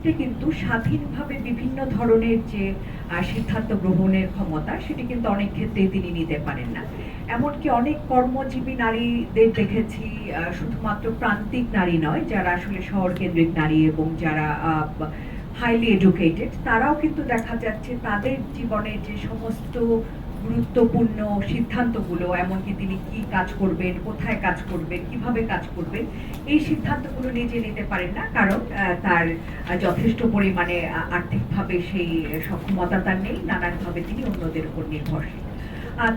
ক্ষেত্রে কিন্তু স্বাধীনভাবে বিভিন্ন ধরনের যে সিদ্ধান্ত গ্রহণের ক্ষমতা, সেটি কিন্তু অনেক ক্ষেত্রেই তিনি নিতে পারেন না। এমনকি অনেক কর্মজীবী নারীদের দেখেছি শুধুমাত্র প্রান্তিক নারী নয়, যারা আসলে শহর কেন্দ্রিক নারী এবং যারা হাইলি এডুকেটেড তারাও কিন্তু দেখা যাচ্ছে তাদের জীবনে যে সমস্ত গুরুত্বপূর্ণ সিদ্ধান্তগুলো, এমনকি তিনি কি কাজ করবেন, কোথায় কাজ করবেন, কীভাবে কাজ করবেন, এই সিদ্ধান্তগুলো নিজে নিতে পারেন না, কারণ তার যথেষ্ট পরিমাণে আর্থিকভাবে সেই সক্ষমতা তার নেই, নানানভাবে তিনি অন্যদের উপর নির্ভরশীল।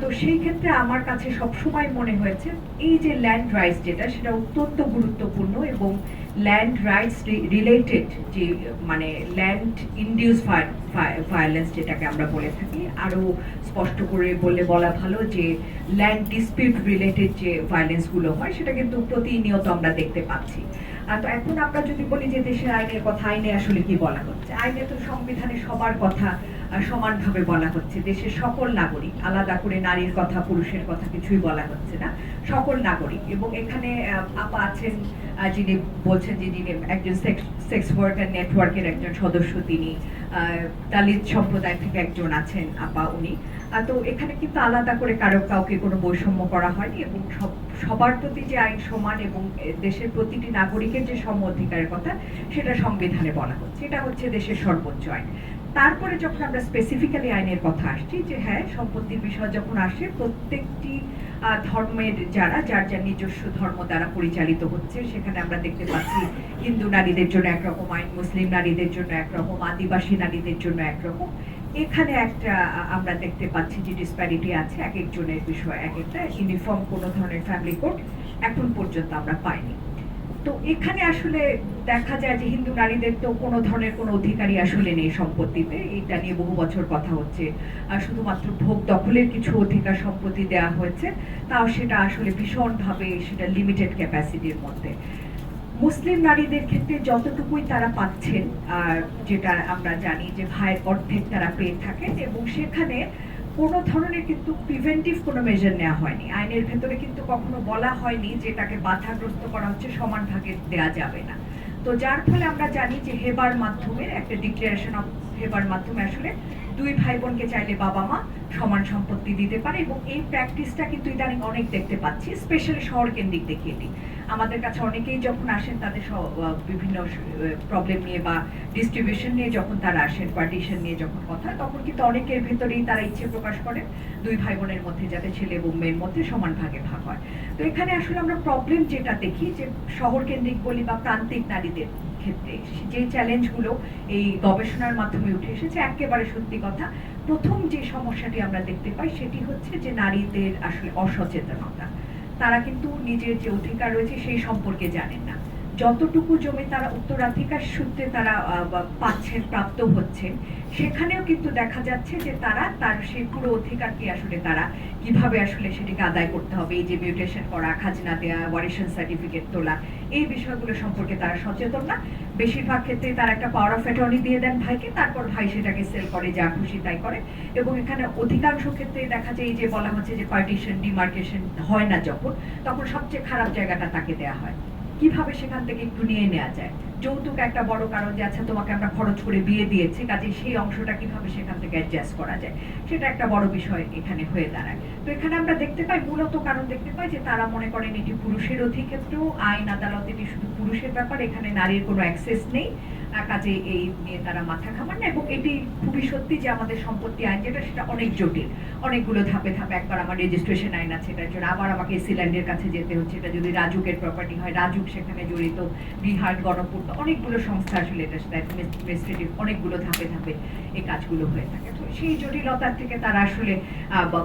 তো সেই ক্ষেত্রে আমার কাছে সবসময় মনে হয়েছে, এই যে ল্যান্ড রাইটস যেটা, সেটা অত্যন্ত গুরুত্বপূর্ণ এবং ল্যান্ড রাইটস রিলেটেড যে মানে ল্যান্ড ইন্ডিউস ভায়োলেন্স যেটাকে আমরা বলে থাকি আরও স্পষ্ট করে বললে বলা ভালো যে ল্যান্ড ডিসপিউট রিলেটেড যে ভায়োলেন্সগুলো হয়, সেটা কিন্তু প্রতিনিয়ত আমরা দেখতে পাচ্ছি। তো এখন আমরা যদি বলি যে দেশের আইনের কথা, আইনে আসলে কি বলা হচ্ছে? আইনে তো সংবিধানে সবার কথা সমানভাবে বলা হচ্ছে দেশের সকল নাগরিক, আলাদা করে নারীর কথা, পুরুষের কথা কিছুই বলা হচ্ছে না। সকল নাগরিক এবং এখানে আপা আছেন যিনি বলছেন যে যিনি একজন সেক্স ওয়ার্কার, নেটওয়ার্কের একজন সদস্য, তিনি দালিত সম্প্রদায় থেকে একজন আছেন আপা, উনি। তো এখানে কিন্তু আলাদা করে কারও কাউকে কোনো বৈষম্য করা হয়নি এবং সব- সবার প্রতি যে আইন সমান এবং দেশের প্রতিটি নাগরিকের যে সম অধিকারের কথা, সেটা সংবিধানে বলা হচ্ছে। এটা হচ্ছে দেশের সর্বোচ্চ আইন। তারপরে যখন আমরা স্পেসিফিক্যালি আইনের কথা আসছি যে হ্যাঁ সম্পত্তির বিষয় যখন আসে, প্রত্যেকটি ধর্মের যারা, যার যার নিজস্ব ধর্ম দ্বারা পরিচালিত হচ্ছে, সেখানে আমরা দেখতে পাচ্ছি হিন্দু নারীদের জন্য একরকম আইন, মুসলিম নারীদের জন্য একরকম, আদিবাসী নারীদের জন্য একরকম। এখানে একটা আমরা দেখতে পাচ্ছি যে ডিসপ্যারিটি আছে, এক একজনের বিষয় এক একটা ইউনিফর্ম কোনো ধরনের ফ্যামিলি কোড এখন পর্যন্ত আমরা পাইনি। তো এখানে আসলে দেখা যায় যে হিন্দু নারীদের তো কোনো ধরনের কোনো অধিকারই আসলে নেই সম্পত্তিতে। এটা নিয়ে বহু বছর কথা হচ্ছে। আর শুধুমাত্র ভোগ দখলের কিছু অধিকার সম্পত্তি দেওয়া হয়েছে, তাও সেটা আসলে ভীষণভাবে সেটা লিমিটেড ক্যাপাসিটির মধ্যে। মুসলিম নারীদের ক্ষেত্রে যতটুকুই তারা পাচ্ছেন, আর যেটা আমরা জানি যে ভাইয়ের অর্ধেক তারা পেয়ে থাকেন, এবং সেখানে কোনো ধরনের কিন্তু প্রিভেন্টিভ কোনো মেজার নেওয়া হয়নি। আইনের ভেতরে কিন্তু কখনো বলা হয়নি যে তাকে বাধাগ্রস্ত করা হচ্ছে, সমান ভাগে দেওয়া যাবে না। তো যার ফলে আমরা জানি যে হেবার মাধ্যমে একটা ডিক্লারেশন অফ হেবার মাধ্যমে আসলে দুই ভাই বোনকে চাইলে বাবা মা সমান সম্পত্তি দিতে পারে এবং এই প্র্যাকটিসটা কিন্তু ইদানিং অনেক দেখতে পাচ্ছি স্পেশালি শহর কেন্দ্রিক দেখি এটি আমাদের কাছে অনেকেই যখন আসেন তাদের বিভিন্ন প্রবলেম নিয়ে বা ডিস্ট্রিবিউশন নিয়ে যখন তারা আসেন পার্টিশন নিয়ে যখন কথা, তখন কিন্তু অনেকের ভেতরেই তারা ইচ্ছে প্রকাশ করেন, দুই ভাই বোনের মধ্যে যাতে ছেলে এবং মেয়ের মধ্যে সমান ভাগে ভাগ হয়। তো এখানে আসলে আমরা প্রবলেম যেটা দেখি যে শহর কেন্দ্রিক বলি বা প্রান্তিক নারীদের ক্ষেত্রে, যে চ্যালেঞ্জগুলো এই গবেষণার মাধ্যমে উঠে এসেছে, একেবারে সত্যি কথা। প্রথম যে সমস্যাটি আমরা দেখতে পাই সেটি হচ্ছে যে নারীদের আসলে অসচেতনতা। তারা কিন্তু নিজের যে অধিকার রয়েছে সেই সম্পর্কে জানেন না। যতটুকু জমি তারা উত্তরাধিকার সূত্রে তারা পাচ্ছেন প্রাপ্ত হচ্ছেন সেখানেও কিন্তু দেখা যাচ্ছে যে তারা তার সেই পুরো অধিকারকে আসলে তারা কীভাবে আসলে সেটিকে আদায় করতে হবে, এই যে মিউটেশন করা, খাজনা দেওয়া ওয়ারিশন সার্টিফিকেট তোলা, এই বিষয়গুলো সম্পর্কে তারা সচেতন না। বেশিরভাগ ক্ষেত্রে তারা একটা পাওয়ার অফ অ্যাটর্নি দিয়ে দেন ভাইকে, তারপর ভাই সেটাকে সেল করে, যা খুশি তাই করে। এবং এখানে অধিকাংশ ক্ষেত্রে দেখা যায় এই যে বলা হচ্ছে যে পার্টিশন ডিমার্কেশন হয় না যখন, তখন সবচেয়ে খারাপ জায়গাটা তাকে দেয়া হয়। কীভাবে সেখান থেকে একটু নিয়ে নেওয়া যায়? যৌতুক একটা বড় কারণ যে আচ্ছা তোমাকে আমরা খরচ করে বিয়ে দিয়েছি, কাজে সেই অংশটা কীভাবে সেখান থেকে অ্যাডজাস্ট করা যায়? সেটা একটা বড় বিষয় এখানে হয়ে দাঁড়ায়। তো এখানে আমরা দেখতে পাই, মূলত কারণ দেখতে পাই যে, তারা মনে করেন এটি পুরুষের অধিক্ষেত্রেও আইন, আদালত এটি শুধু পুরুষের ব্যাপার, এখানে নারীর কোনো অ্যাক্সেস নেই। কাজে এই নিয়ে তারা মাথা খামান না, এবং এটি খুবই সত্যি যে আমাদের সম্পত্তি আইন যেটা, সেটা অনেক জটিল। অনেকগুলো ধাপে ধাপে একবার আমার রেজিস্ট্রেশন আইন আছে, এটার জন্য আবার আমাকে সিল্যান্ডের কাছে যেতে হচ্ছে। এটা যদি রাজুকের প্রপার্টি হয়, রাজুক সেখানে জড়িত, বিহার গণপূর্ত অনেকগুলো সংস্থা আসলে এটা অ্যাডমিনিস্ট্রেটিভ অনেকগুলো ধাপে ধাপে এই কাজগুলো হয়ে থাকে। সেই জটিলতার থেকে তারা আসলে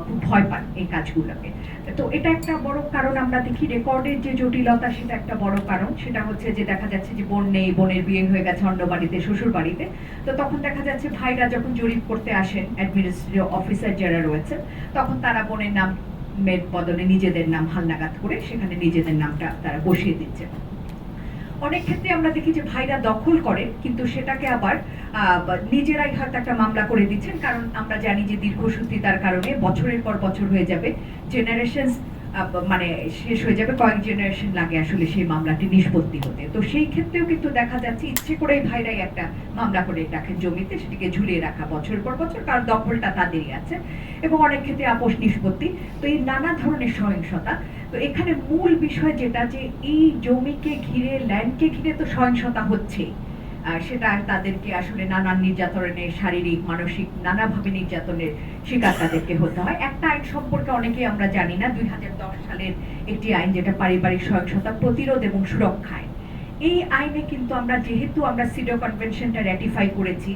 খুব ভয় পান এই কাজগুলোকে। তো এটা একটা বড় কারণ আমরা দেখি রেকর্ডের যে জটিলতা সেটা একটা বড় কারণ। সেটা হচ্ছে যে দেখা যাচ্ছে যে বোন নেই, বোনের বিয়ে হয়ে গেছে অন্য বাড়িতে শ্বশুর বাড়িতে তো তখন দেখা যাচ্ছে ভাইরা যখন জরিপ করতে আসেন অ্যাডমিনিস্ট্রেটিভ অফিসার যারা রয়েছেন তখন তারা বোনের নাম, মেয়ের বদলে নিজেদের নাম হালনাগাদ করে সেখানে নিজেদের নামটা তারা বসিয়ে দিচ্ছে। অনেক ক্ষেত্রে আমরা দেখি যে ভাইরা দখল করে কিন্তু সেটাকে আবার নিজেরাই হয়তো একটা মামলা করে দিচ্ছেন কারণ আমরা জানি যে দীর্ঘসূত্রিতার কারণে বছরের পর বছর হয়ে যাবে জেনারেশন আহ, মানে শেষ হয়ে যাবে, কয়েক জেনারেশন লাগে আসলে সেই মামলাটি নিষ্পত্তি হতে। তো সেই ক্ষেত্রেও কিন্তু দেখা যাচ্ছে ইচ্ছে করেই ভাইরাই একটা মামলা করে রাখেন জমিতে, সেটিকে ঝুলিয়ে রাখা বছর পর বছর, কারণ দখলটা তাদেরই আছে এবং অনেক ক্ষেত্রে আপোষ নিষ্পত্তি। তো এই নানা ধরনের সহিংসতা, তো এখানে মূল বিষয় যেটা যে এই জমিকে ঘিরে ল্যান্ডকে ঘিরে তো সহিংসতা হচ্ছেই। সেটা তাদেরকে আসলে নানান নির্যাতনের শারীরিক, মানসিক, নানাভাবে নির্যাতনের শিকার তাদেরকে হতে হয় একটা আইন সম্পর্কে অনেকেই আমরা জানি না দুই হাজার দশ সালের একটি আইন যেটা পারিবারিক সহিংসতা প্রতিরোধ এবং সুরক্ষায়। এই আইনে কিন্তু আমরা যেহেতু আমরা সিডো কনভেনশনটা র্যাটিফাই করেছি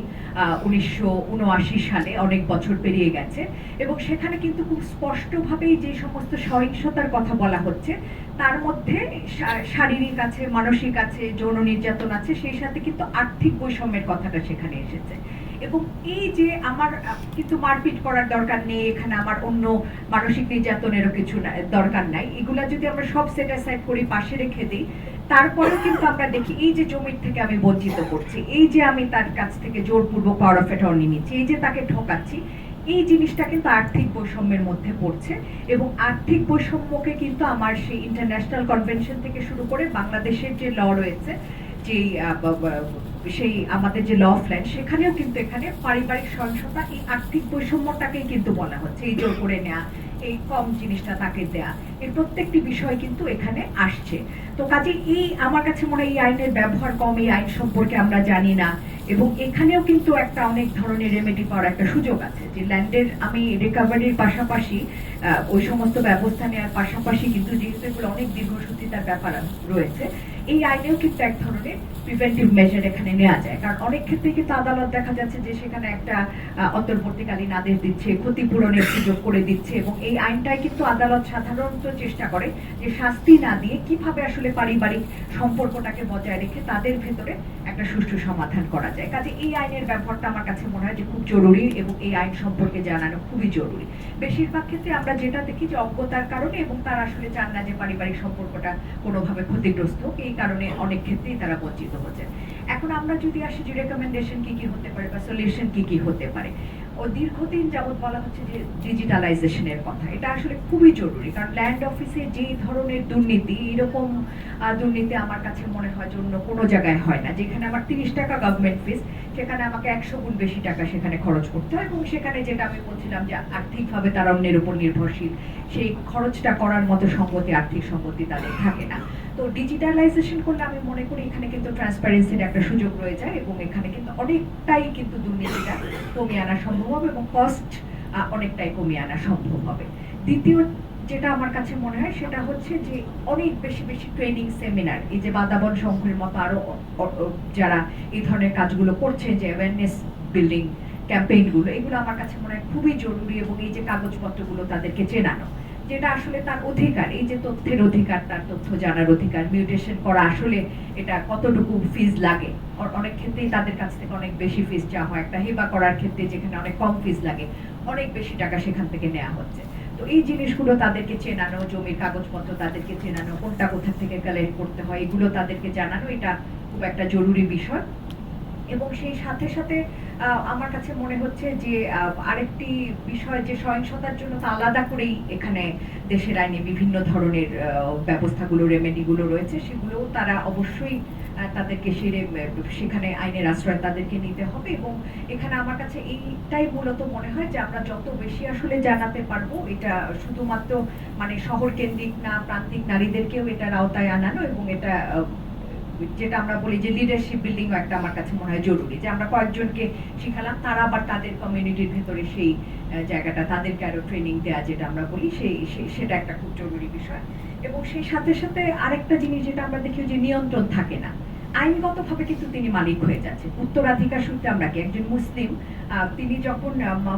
উনিশশো উনআশি সালে, অনেক বছর পেরিয়ে গেছে, এবং সেখানে কিন্তু খুব স্পষ্টভাবেই যে সমস্ত সহিংসতার কথা বলা হচ্ছে, তার মধ্যে শারীরিক আছে, মানসিক আছে, যৌন নির্যাতন আছে, সেই সাথে কিন্তু আর্থিক বৈষম্যের কথাটা সেখানে এসেছে। এবং এই যে আমার, কিন্তু মারপিট করার দরকার নেই, এখানে আমার অন্য মানসিক নির্যাতনেরও কিছু দরকার নাই, এগুলা যদি আমরা সব সেট অ্যাসাইড করি, পাশে রেখে দিই তারপরেও কিন্তু আমরা দেখি, এই যে জমির থেকে আমি বঞ্চিত করছি, এই যে আমি তার কাছ থেকে জোরপূর্বক পাওয়ার অফ অ্যাটর্নি নিচ্ছি, এই যে তাকে ঠকাচ্ছি, এই জিনিসটা কিন্তু আর্থিক বৈষম্যের মধ্যে পড়ছে এবং আর্থিক বৈষম্যকে কিন্তু আমার সেই ইন্টারন্যাশনাল কনভেনশন থেকে শুরু করে বাংলাদেশের যে ল রয়েছে ব- সেই আমাদের যে ল অফ ল্যান্ড সেখানেও কিন্তু এখানে পারিবারিক সহিংসতা, এই আর্থিক বৈষম্যটাকেই কিন্তু বলা হচ্ছে, এই জোর করে নেওয়া এই কম জিনিসটা তাকে দেয়া। এর প্রত্যেকটি বিষয় কিন্তু এখানে আসছে। তো কাজে এই আমার কাছে মনে এই আইনের ব্যবহার কম, এই আইন সম্পর্কে আমরা জানি না। এবং এখানেও কিন্তু একটা অনেক ধরনের রেমেডি পাওয়ার একটা সুযোগ আছে যে ল্যান্ডের আমি রিকভারির পাশাপাশি ওই সমস্ত ব্যবস্থা নেওয়ার পাশাপাশি কিন্তু যেহেতু এগুলো অনেক দীর্ঘসূত্রিতার ব্যাপার রয়েছে এই আইনেও কিন্তু এক ধরনের প্রিভেন্টিভ মেজার এখানে নেওয়া যায়। কারণ অনেক ক্ষেত্রে কিন্তু আদালত দেখা যাচ্ছে যে সেখানে একটা অন্তর্বর্তীকালীন আদেশ দিচ্ছে, ক্ষতিপূরণের সুযোগ করে দিচ্ছে এবং এই আইনটাই কিন্তু আদালত সাধারণত চেষ্টা করে যে শাস্তি না দিয়ে কীভাবে আসলে পারিবারিক সম্পর্কটাকে বজায় রেখে তাদের ভেতরে একটা সুষ্ঠু সমাধান করা যায়। কাজে এই আইনের ব্যবহারটা আমার কাছে মনে হয় যে খুব জরুরি এবং এই আইন সম্পর্কে জানানো খুবই জরুরি। বেশিরভাগ ক্ষেত্রে আমরা যেটা দেখি যে অজ্ঞতার কারণে এবং তারা আসলে চান না যে পারিবারিক সম্পর্কটা কোনোভাবে ক্ষতিগ্রস্ত। হোক এই কারণে অনেক ক্ষেত্রেই তারা বঞ্চিত হচ্ছে। এখন আমরা যদি আসি, যে রেকমেন্ডেশন কি কি হতে পারে বা সলিউশন কি কি হতে পারে? ও দীর্ঘদিন যাবৎ বলা হচ্ছে যে ডিজিটালাইজেশনের কথা। এটা আসলে খুবই জরুরি, কারণ ল্যান্ড অফিসে যে ধরনের দুর্নীতি, এরকম দুর্নীতি আমার কাছে মনে হয় যে অন্য কোনো জায়গায় হয় না, যেখানে আমার তিরিশ টাকা গভর্নমেন্ট ফিস সেখানে আমাকে একশো গুণ বেশি টাকা সেখানে খরচ করতে হয় এবং সেখানে যেটা আমি বলছিলাম যে আর্থিকভাবে তারা অন্যের উপর নির্ভরশীল, সেই খরচটা করার মতো সম্পত্তি আর্থিক সম্পত্তি তাদের থাকে না। তো ডিজিটালাইজেশন করলে আমি মনে করি এখানে কিন্তু ট্রান্সপারেন্সির একটা সুযোগ রয়ে যায় এবং এখানে কিন্তু অনেকটাই কিন্তু দুর্নীতিটা কমিয়ে আনা সম্ভব হবে এবং কস্ট অনেকটাই কমিয়ে আনা সম্ভব হবে। দ্বিতীয় যেটা আমার কাছে মনে হয় সেটা হচ্ছে যে অনেক বেশি বেশি ট্রেনিং সেমিনার এই যে বাদাবন সংঘের মতো আরও যারা এই ধরনের কাজগুলো করছে, যে অ্যাওয়ারনেস বিল্ডিং ক্যাম্পেইনগুলো এগুলো আমার কাছে মনে হয় খুবই জরুরি এবং এই যে কাগজপত্রগুলো তাদেরকে চেনানো, যেটা আসলে তার অধিকার, এই যে তথ্যের অধিকার, তার তথ্য জানার অধিকার মিউটেশন করা আসলে এটা কতটুকু ফিজ লাগে? অনেক ক্ষেত্রেই তাদের কাছ থেকে অনেক বেশি ফিজ চাওয়া হয়, একটা হেবা করার ক্ষেত্রে যেখানে অনেক কম ফিজ লাগে, অনেক বেশি টাকা সেখান থেকে নেওয়া হচ্ছে। তো এই জিনিসগুলো তাদেরকে চেনানো, জমির কাগজপত্র তাদেরকে চেনানো, কোনটা কোথা থেকে কালেক্ট করতে হয়, এগুলো তাদেরকে জানানো, এটা খুব একটা জরুরি বিষয়। এবং সেই সাথে সাথে আমার কাছে মনে হচ্ছে যে আরেকটি বিষয় যে সহিংসতার জন্য তো আলাদা করেই এখানে দেশের আইনে বিভিন্ন ধরনের ব্যবস্থাগুলো রেমেডিগুলো রয়েছে, সেগুলোও তারা অবশ্যই তাদেরকে সেরে সেখানে আইনের আশ্রয় তাদেরকে নিতে হবে এবং এখানে আমার কাছে এইটাই মূলত মনে হয় যে আমরা যত বেশি আসলে জানাতে পারব, এটা শুধুমাত্র মানে শহর কেন্দ্রিক না, প্রান্তিক নারীদেরকেও এটার আওতায় আনানো এবং এটা যেটা আমরা বলি যে লিডারশিপ বিল্ডিং একটা আমার কাছে মনে হয় জরুরি। যে আমরা কয়েকজনকে শিখালাম, তারা আবার তাদের কমিউনিটির ভেতরে সেই জায়গাটা, তাদেরকে ট্রেনিং দেওয়া যেটা আমরা বলি, সেই সেটা একটা খুব জরুরি বিষয়। এবং সেই সাথে সাথে আরেকটা জিনিস যেটা আমরা দেখি যে নিয়ন্ত্রণ থাকে না। আইনগতভাবে কিন্তু তিনি মালিক হয়ে যাচ্ছে উত্তরাধিকার সূত্রে আমরা কি একজন মুসলিম তিনি যখন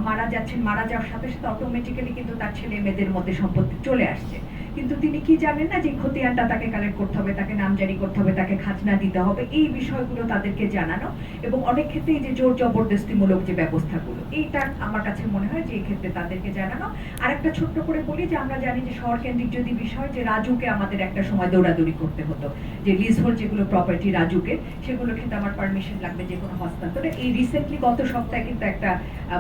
মারা যাচ্ছেন, মারা যাওয়ার সাথে সাথে অটোমেটিক্যালি কিন্তু তার ছেলে মেয়েদের মধ্যে সম্পত্তি চলে আসছে। কিন্তু তিনি কি জানেন না যে খতিয়ানটা তাকে কালেক্ট করতে হবে, তাকে নামজারি করতে হবে, তাকে খাজনা দিতে হবে? এই বিষয়গুলো তাদেরকে জানানো এবং অনেক ক্ষেত্রে যে জোর জবরদস্তিমূলক যে ব্যবস্থাগুলো, এইটা আমার কাছে মনে হয় যে এই ক্ষেত্রে তাদেরকে জানানো। আর একটা ছোট্ট করে বলি যে আমরা জানি যে শহর কেন্দ্রিক যদি বিষয়, যে রাজুকে আমাদের একটা সময় দৌড়াদৌড়ি করতে হতো, যে লিজ যেগুলো প্রপার্টি রাজুকে, সেগুলো কিন্তু আমার পারমিশন লাগবে যে কোনো হস্তান্তরে। এই রিসেন্টলি গত সপ্তাহে কিন্তু একটা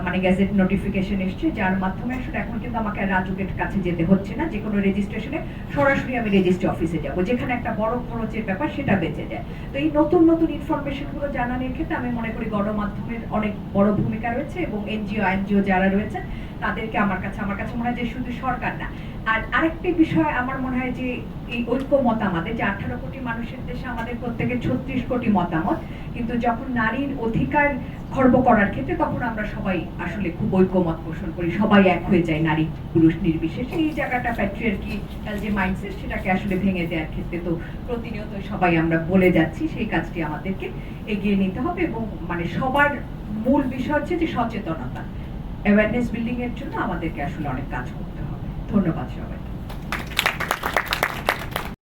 মানে গ্যাজেট নোটিফিকেশন এসছে, যার মাধ্যমে আসলে এখন কিন্তু আমাকে রাজুকের কাছে যেতে হচ্ছে না, যে কোনো রেজিস্ট্রেশন ইনফরমেশনে সরাসরি আমি রেজিস্ট্রি অফিসে যাব, যেখানে একটা বড় খরচের ব্যাপার সেটা বেঁচে যায়। তো এই নতুন নতুন ইনফরমেশনগুলো জানানোর ক্ষেত্রে আমি মনে করি গণমাধ্যমের অনেক বড় ভূমিকা রয়েছে এবং এনজিও এনজিও যারা রয়েছে, তাদেরকে আমার কাছে আমার কাছে মনে হয় যে শুধু সরকার না আর আরেকটি বিষয় আমার মনে হয় যে এই ঐক্য মতামতে যে আঠারো কোটি মানুষের দেশে আমাদের প্রত্যেকের ছত্রিশ কোটি মতামত, কিন্তু যখন নারীর অধিকার খর্ব করার ক্ষেত্রে তখন আমরা সবাই আসলে খুব ঐক্যমত পোষণ করি, সবাই এক হয়ে যায় নারী পুরুষ নির্বিশেষে। এই জায়গাটা প্যাট্রিয়ার্কি যে মাইন্ডসেট সেটাকে আসলে ভেঙে দেওয়ার ক্ষেত্রে তো প্রতিনিয়ত সবাই আমরা বলে যাচ্ছি, সেই কাজটি আমাদেরকে এগিয়ে নিতে হবে এবং মানে সবার মূল বিষয় হচ্ছে যে সচেতনতা। অ্যাওয়ারনেস বিল্ডিং এর জন্য আমাদেরকে আসলে অনেক কাজ করতে ধন্যবাদ সবাই